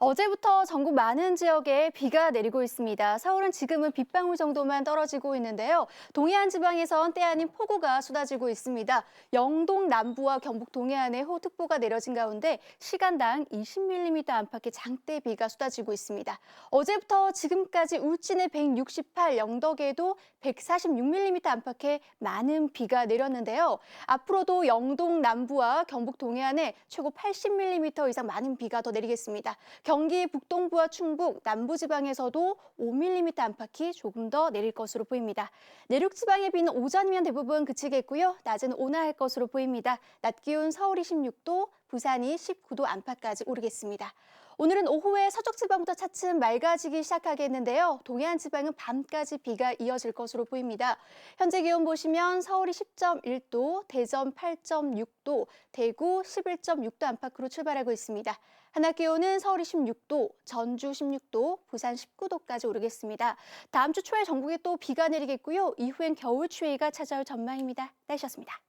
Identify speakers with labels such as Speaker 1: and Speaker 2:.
Speaker 1: 어제부터 전국 많은 지역에 비가 내리고 있습니다. 서울은 지금은 빗방울 정도만 떨어지고 있는데요. 동해안 지방에선 때 아닌 폭우가 쏟아지고 있습니다. 영동 남부와 경북 동해안에 호우특보가 내려진 가운데 시간당 20mm 안팎의 장대 비가 쏟아지고 있습니다. 어제부터 지금까지 울진에 168, 영덕에도 146mm 안팎의 많은 비가 내렸는데요. 앞으로도 영동 남부와 경북 동해안에 최고 80mm 이상 많은 비가 더 내리겠습니다. 경기 북동부와 충북, 남부지방에서도 5mm 안팎이 조금 더 내릴 것으로 보입니다. 내륙 지방의 비는 오전이면 대부분 그치겠고요. 낮은 온화할 것으로 보입니다. 낮 기온 서울이 16도, 부산이 19도 안팎까지 오르겠습니다. 오늘은 오후에 서쪽 지방부터 차츰 맑아지기 시작하겠는데요. 동해안 지방은 밤까지 비가 이어질 것으로 보입니다. 현재 기온 보시면 서울이 10.1도, 대전 8.6도, 대구 11.6도 안팎으로 출발하고 있습니다. 한낮 기온은 서울이 16도, 전주 16도, 부산 19도까지 오르겠습니다. 다음 주 초에 전국에 또 비가 내리겠고요. 이후엔 겨울 추위가 찾아올 전망입니다. 날씨였습니다.